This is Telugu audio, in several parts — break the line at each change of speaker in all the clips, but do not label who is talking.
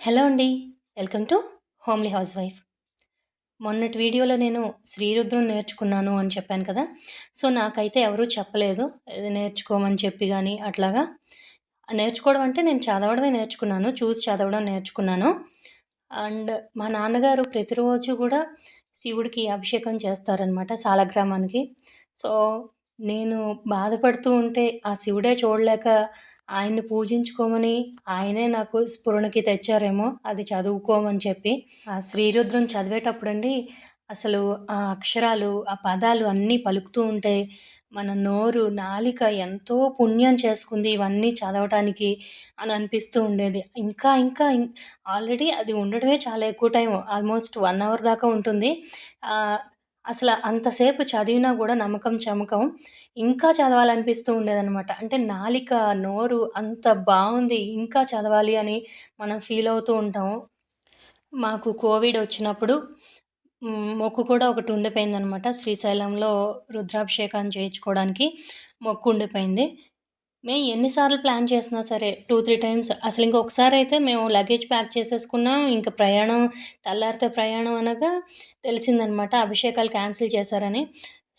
హలో అండి welcome to homely house wife మొన్నటి వీడియోలో నేను శ్రీరుద్రం నేర్చుకున్నాను అని చెప్పాను కదా సో నాకైతే ఎవరూ చెప్పలేదు నేర్చుకోమని చెప్పి కానీ అట్లాగా. నేర్చుకోవడం అంటే నేను చదవడమే నేర్చుకున్నాను చూసి చదవడం నేర్చుకున్నాను. అండ్ మా నాన్నగారు ప్రతిరోజు కూడా శివుడికి అభిషేకం చేస్తారనమాట సాలగ్రామానికి. సో నేను బాధపడుతూ ఉంటే ఆ శివుడే చూడలేక ఆయన్ని పూజించుకోమని ఆయనే నాకు స్ఫురణకి తెచ్చారేమో అది చదువుకోమని చెప్పి. ఆ శ్రీరుద్రం చదివేటప్పుడండి అసలు ఆ అక్షరాలు ఆ పదాలు అన్నీ పలుకుతూ ఉంటే మన నోరు నాలిక ఎంతో పుణ్యం చేసుకుంది ఇవన్నీ చదవటానికి అని అనిపిస్తూ ఉండేది. ఇంకా ఇంకా ఆల్రెడీ అది ఉండడమే చాలా ఎక్కువ టైం ఆల్మోస్ట్ వన్ అవర్ దాకా ఉంటుంది. అసలు అంతసేపు చదివినా కూడా నమ్మకం చమకం. ఇంకా చదవాలనిపిస్తూ ఉండేదనమాట అంటే నాలిక నోరు అంత బాగుంది ఇంకా చదవాలి అని మనం ఫీల్ అవుతూ ఉంటాము మాకు కోవిడ్ వచ్చినప్పుడు మొక్కు కూడా ఒకటి ఉండిపోయిందనమాట శ్రీశైలంలో రుద్రాభిషేకాన్ని చేయించుకోవడానికి మొక్కు ఉండిపోయింది. మేము ఎన్నిసార్లు ప్లాన్ చేసినా సరే టూ త్రీ టైమ్స్. అసలు ఇంకొకసారి అయితే మేము లగేజ్ ప్యాక్ చేసేసుకున్నాం. ఇంకా ప్రయాణం తెల్లారితే ప్రయాణం అనగా తెలిసిందనమాట అభిషేకాలు క్యాన్సిల్ చేశారని.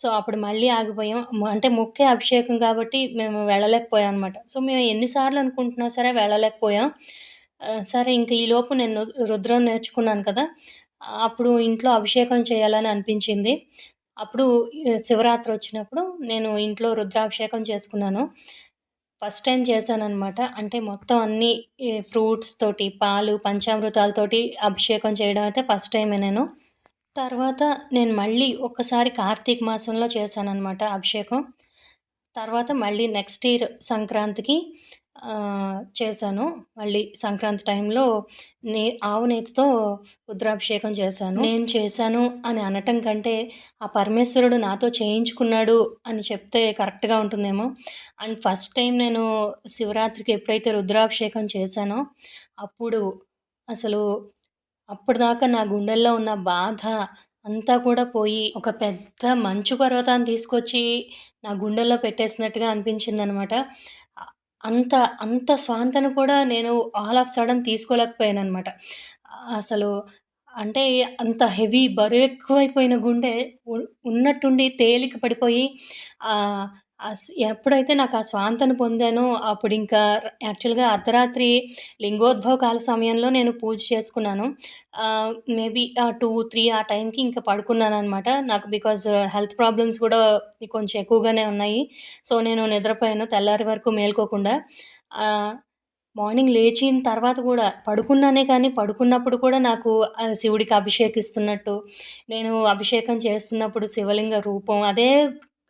సో అప్పుడు మళ్ళీ ఆగిపోయాం. అంటే ముఖ్య అభిషేకం కాబట్టి మేము వెళ్ళలేకపోయాం అనమాట సో మేము ఎన్నిసార్లు అనుకుంటున్నా సరే వెళ్ళలేకపోయాం. సరే ఇంక ఈలోపు నేను రుద్రం నేర్చుకున్నాను కదా అప్పుడు ఇంట్లో అభిషేకం చేయాలని అనిపించింది. అప్పుడు శివరాత్రి వచ్చినప్పుడు నేను ఇంట్లో రుద్రాభిషేకం చేసుకున్నాను. ఫస్ట్ టైం చేశానమాట అంటే మొత్తం అన్ని ఫ్రూట్స్ తోటి పాలు పంచామృతాలతోటి అభిషేకం చేయడం అయితే ఫస్ట్ టైమే నేను. తర్వాత నేను మళ్ళీ ఒక్కసారి కార్తీక మాసంలో చేశానమాట అభిషేకం. తర్వాత మళ్ళీ నెక్స్ట్ ఇయర్ సంక్రాంతికి చేశాను. మళ్ళీ సంక్రాంతి టైంలో నే ఆవు నేతితో రుద్రాభిషేకం చేశాను. నేను చేశాను అని అనటం కంటే ఆ పరమేశ్వరుడు నాతో చేయించుకున్నాడు అని చెప్తే కరెక్ట్గా ఉంటుందేమో. అండ్ ఫస్ట్ టైం నేను శివరాత్రికి ఎప్పుడైతే రుద్రాభిషేకం చేశానో అప్పుడు అసలు అప్పటిదాకా నా గుండెల్లో ఉన్న బాధ అంతా కూడా పోయి ఒక పెద్ద మంచు పర్వతాన్ని తీసుకొచ్చి నా గుండెల్లో పెట్టేసినట్టుగా అనిపించిందనమాట. అంత అంత స్వాంతను కూడా నేను ఆల్ ఆఫ్ సడన్ తీసుకోలేకపోయాననమాట అసలు అంటే అంత హెవీ బరువు ఎక్కువైపోయిన గుండె ఉన్నట్టుండి తేలిక పడిపోయి ఎప్పుడైతే నాకు ఆ స్వాంతను పొందానో అప్పుడు ఇంకా యాక్చువల్గా అర్ధరాత్రి లింగోద్భవ కాల సమయంలో నేను పూజ చేసుకున్నాను. మేబీ ఆ టూ త్రీ ఆ టైంకి ఇంకా పడుకున్నాను అనమాట నాకు బికాజ్ హెల్త్ ప్రాబ్లమ్స్ కూడా కొంచెం ఎక్కువగానే ఉన్నాయి. సో నేను నిద్రపోయాను తెల్లారి వరకు మేల్కోకుండా. మార్నింగ్ లేచిన తర్వాత కూడా పడుకున్నానే కానీ పడుకున్నప్పుడు కూడా నాకు శివుడికి అభిషేకిస్తున్నట్టు నేను అభిషేకం చేస్తున్నప్పుడు శివలింగ రూపం అదే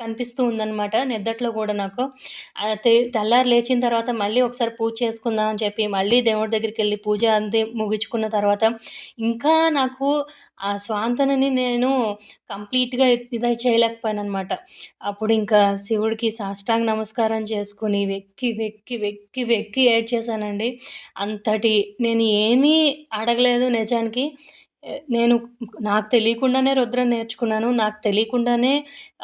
కనిపిస్తూ ఉందనమాట నిద్దట్లో కూడా నాకు. తె తెల్లారి లేచిన తర్వాత మళ్ళీ ఒకసారి పూజ చేసుకుందాం అని చెప్పి మళ్ళీ దేవుడి దగ్గరికి వెళ్ళి పూజ అంతే ముగించుకున్న తర్వాత ఇంకా నాకు ఆ స్వాంతనని నేను కంప్లీట్గా ఇది చేయలేకపోయాను అనమాట అప్పుడు ఇంకా శివుడికి సాష్టాంగ నమస్కారం చేసుకుని వెక్కి వెక్కి వెక్కి వెక్కి ఏడ్ చేశానండి అంతటి నేను ఏమీ అడగలేదు నిజానికి. నేను నాకు తెలియకుండానే రుద్రం నేర్చుకున్నాను నాకు తెలియకుండానే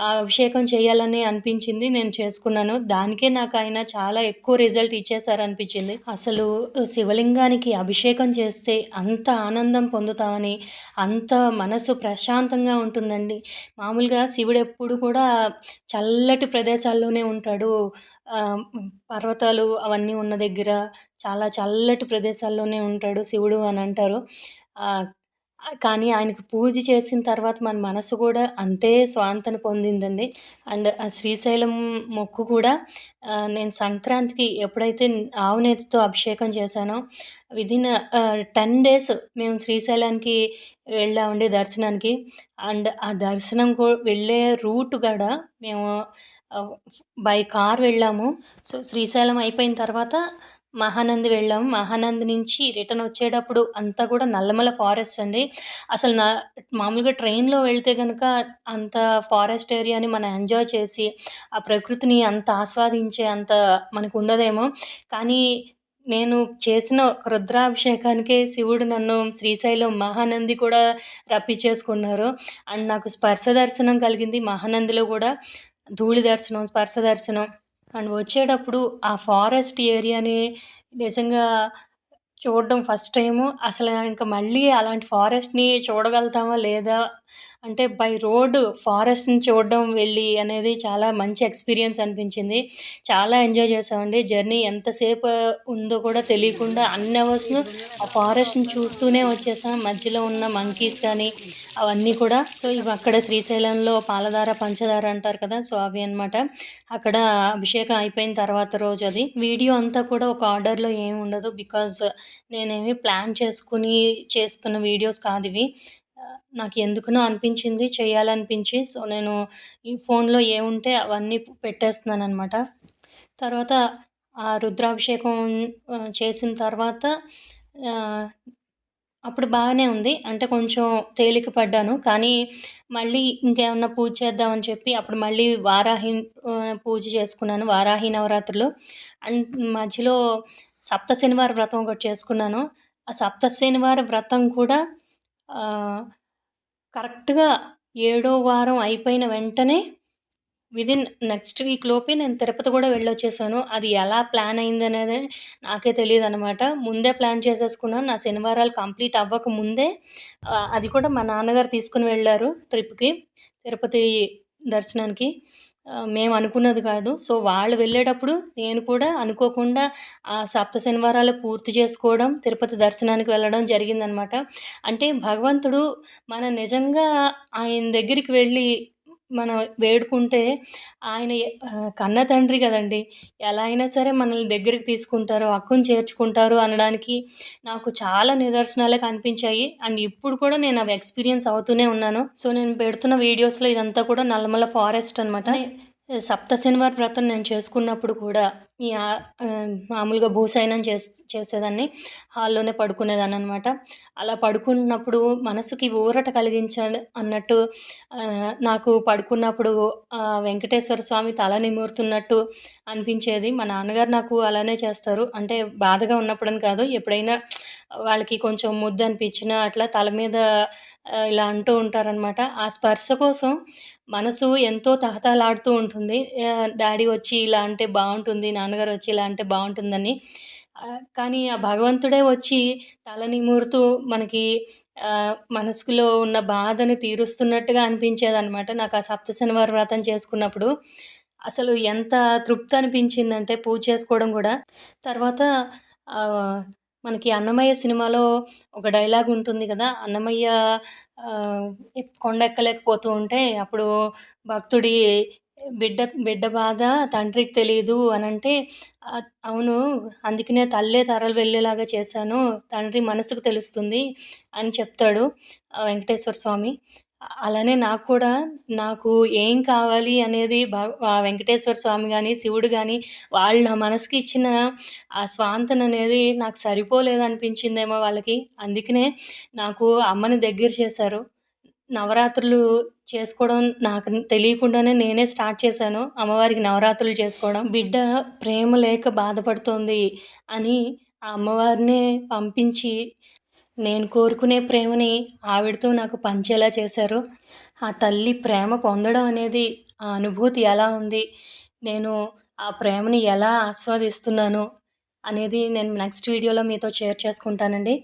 అభిషేకం చేయాలని అనిపించింది నేను చేసుకున్నాను. దానికే నాకు ఆయన చాలా ఎక్కువ రిజల్ట్ ఇచ్చేసారనిపించింది అసలు శివలింగానికి అభిషేకం చేస్తే అంత ఆనందం పొందుతామని అంత మనసు ప్రశాంతంగా ఉంటుందండి. మామూలుగా శివుడు ఎప్పుడు కూడా చల్లటి ప్రదేశాల్లోనే ఉంటాడు. పర్వతాలు అవన్నీ ఉన్న దగ్గర చాలా చల్లటి ప్రదేశాల్లోనే ఉంటాడు శివుడు అని అంటారు. కానీ ఆయనకు పూజ చేసిన తర్వాత మన మనసు కూడా అంతే స్వాంతన పొందిందండి. అండ్ ఆ శ్రీశైలం మొక్కు కూడా నేను సంక్రాంతికి ఎప్పుడైతే ఆవునేతితో అభిషేకం చేశానో విదిన్ టెన్ డేస్ మేము శ్రీశైలానికి వెళ్ళామండి దర్శనానికి. అండ్ ఆ దర్శనం వెళ్ళే రూట్ కూడా మేము బై కార్ వెళ్ళాము. సో శ్రీశైలం అయిపోయిన తర్వాత మహానంది వెళ్ళాం. మహానంది నుంచి రిటర్న్ వచ్చేటప్పుడు అంతా కూడా నల్లమల ఫారెస్ట్ అండి. అసలు నా మామూలుగా ట్రైన్లో వెళ్తే కనుక అంత ఫారెస్ట్ ఏరియాని మనం ఎంజాయ్ చేసి ఆ ప్రకృతిని అంత ఆస్వాదించే అంత మనకు ఉండదేమో కానీ నేను చేసిన రుద్రాభిషేకానికే శివుడు నన్ను శ్రీశైలం మహానంది కూడా రప్పించేసుకున్నారు. అండ్ నాకు స్పర్శ దర్శనం కలిగింది మహానందిలో కూడా. ధూళి దర్శనం స్పర్శ దర్శనం. అండ్ వచ్చేటప్పుడు ఆ ఫారెస్ట్ ఏరియాని నిజంగా చూడడం ఫస్ట్ టైము. అసలు ఇంకా మళ్ళీ అలాంటి ఫారెస్ట్‌ని చూడగలుగుతామా లేదా అంటే బై రోడ్ ఫారెస్ట్‌ని చూడడం వెళ్ళి అనేది చాలా మంచి ఎక్స్‌పీరియన్స్ అనిపించింది. చాలా ఎంజాయ్ చేసామండి. జర్నీ ఎంతసేపు ఉందో కూడా తెలియకుండా అన్ని అవర్స్ ఆ ఫారెస్ట్‌ని చూస్తూనే వచ్చేసాం. మధ్యలో ఉన్న మంకీస్ కానీ అవన్నీ కూడా సో, ఇవి అక్కడ శ్రీశైలంలో పాలధార, పంచదార అంటారు కదా! సో, అవి అన్నమాట. అక్కడ అభిషేకం అయిపోయిన తర్వాత రోజు అది. వీడియో అంతా కూడా ఒక ఆర్డర్‌లో ఏమి ఉండదు. బికాజ్ నేనేమి ప్లాన్ చేసుకుని చేస్తున్న వీడియోస్ కాదు ఇవి నాకు ఎందుకునో అనిపించింది చేయాలనిపించి సో, నేను ఈ ఫోన్‌లో ఏముంటే అవన్నీ పెట్టేస్తున్నాను అనమాట తర్వాత ఆ రుద్రాభిషేకం చేసిన తర్వాత అప్పుడు బాగానే ఉంది. అంటే కొంచెం తేలిక పడ్డాను. కానీ మళ్ళీ ఇంకేమన్నా పూజ చేద్దామని చెప్పి అప్పుడు మళ్ళీ వారాహి పూజ చేసుకున్నాను. వారాహి నవరాత్రులు. అండ్ మధ్యలో సప్త శనివార వ్రతం ఒకటి చేసుకున్నాను. ఆ సప్త శనివార వ్రతం కూడా కరెక్ట్‌గా ఏడో వారం అయిపోయిన వెంటనే విదిన్ నెక్స్ట్ వీక్ లోపే నేను తిరుపతి కూడా వెళ్ళొచ్చేసాను. అది ఎలా ప్లాన్ అయిందనేది నాకే తెలియదు అనమాట ముందే ప్లాన్ చేసేసుకున్నాను. నా శనివారాలు కంప్లీట్ అవ్వక ముందే అది కూడా మా నాన్నగారు తీసుకుని వెళ్ళారు ట్రిప్‌కి. తిరుపతి దర్శనానికి. మేము అనుకున్నది కాదు. సో, వాళ్ళు వెళ్ళేటప్పుడు నేను కూడా అనుకోకుండా ఆ సప్త శనివారాలు పూర్తి చేసుకోవడం, తిరుపతి దర్శనానికి వెళ్ళడం జరిగిందనమాట. అంటే భగవంతుడు మన నిజంగా ఆయన దగ్గరికి వెళ్ళి మనం వేడుకుంటే ఆయన కన్న తండ్రి కదండీ! ఎలా అయినా సరే మనల్ని దగ్గరికి తీసుకుంటారు, హక్కున చేర్చుకుంటారు అనడానికి నాకు చాలా నిదర్శనాలే కనిపించాయి. అండ్ ఇప్పుడు కూడా నేను అవి ఎక్స్‌పీరియన్స్ అవుతూనే ఉన్నాను. సో, నేను పెడుతున్న వీడియోస్‌లో ఇదంతా కూడా నల్లమల ఫారెస్ట్ అనమాట. సప్త శనివార వ్రతం నేను చేసుకున్నప్పుడు కూడా ఈ మామూలుగా భూసైనం చేస్ చేసేదాన్ని. హాల్లోనే పడుకునేదాన్ని అనమాట అలా పడుకున్నప్పుడు మనసుకి ఊరట కలిగించాలి అన్నట్టు నాకు పడుకున్నప్పుడు వెంకటేశ్వర స్వామి తల నిమురుతున్నట్టు అనిపించేది. మా నాన్నగారు నాకు అలానే చేస్తారు. అంటే బాధగా ఉన్నప్పుడని కాదు. ఎప్పుడైనా వాళ్ళకి కొంచెం ముద్దు అనిపించినా అట్లా తల మీద ఇలా అంటూ ఉంటారనమాట. ఆ స్పర్శ కోసం మనసు ఎంతో తహతహలాడుతూ ఉంటుంది. డాడీ వచ్చి ఇలా అంటే బాగుంటుంది నాన్నగారు వచ్చి ఇలా అంటే బాగుంటుందని కానీ ఆ భగవంతుడే వచ్చి తల మనకి మనసులో ఉన్న బాధని తీరుస్తున్నట్టుగా అనిపించేదనమాట. నాకు ఆ సప్త శనివారం వ్రతం చేసుకున్నప్పుడు. అసలు ఎంత తృప్తి అనిపించిందంటే పూజ చేసుకోవడం కూడా తర్వాత మనకి 'అన్నమయ్య' సినిమాలో ఒక డైలాగ్ ఉంటుంది కదా! అన్నమయ్య కొండ ఎక్కలేకపోతూ ఉంటే అప్పుడు భక్తుడి బిడ్డ బిడ్డ బాధ తండ్రికి తెలియదు అని అంటే అవును అందుకనే తల్లే తరలు వెళ్ళేలాగా చేశాను. తండ్రి మనసుకు తెలుస్తుంది అని చెప్తాడు వెంకటేశ్వర స్వామి. అలానే నాకు కూడా నాకు ఏం కావాలి అనేది భ వెంకటేశ్వర స్వామి కానీ శివుడు కానీ వాళ్ళు నా మనసుకి ఇచ్చిన ఆ స్వాంతన అనేది నాకు సరిపోలేదనిపించిందేమో వాళ్ళకి. అందుకనే నాకు అమ్మని దగ్గర చేశారు. నవరాత్రులు చేసుకోవడం నాకు తెలియకుండానే నేనే స్టార్ట్ చేశాను. అమ్మవారికి నవరాత్రులు చేసుకోవడం. బిడ్డ ప్రేమ లేక బాధపడుతోంది అని ఆ అమ్మవారినే పంపించి నేను కోరుకునే ప్రేమని ఆవిడతో నాకు పంచేలా చేశారు. ఆ తల్లి ప్రేమ పొందడం అనేది ఆ అనుభూతి ఎలా ఉంది? నేను ఆ ప్రేమని ఎలా ఆస్వాదిస్తున్నాను? అనేది నేను నెక్స్ట్ వీడియోలో మీతో షేర్ చేసుకుంటానండి.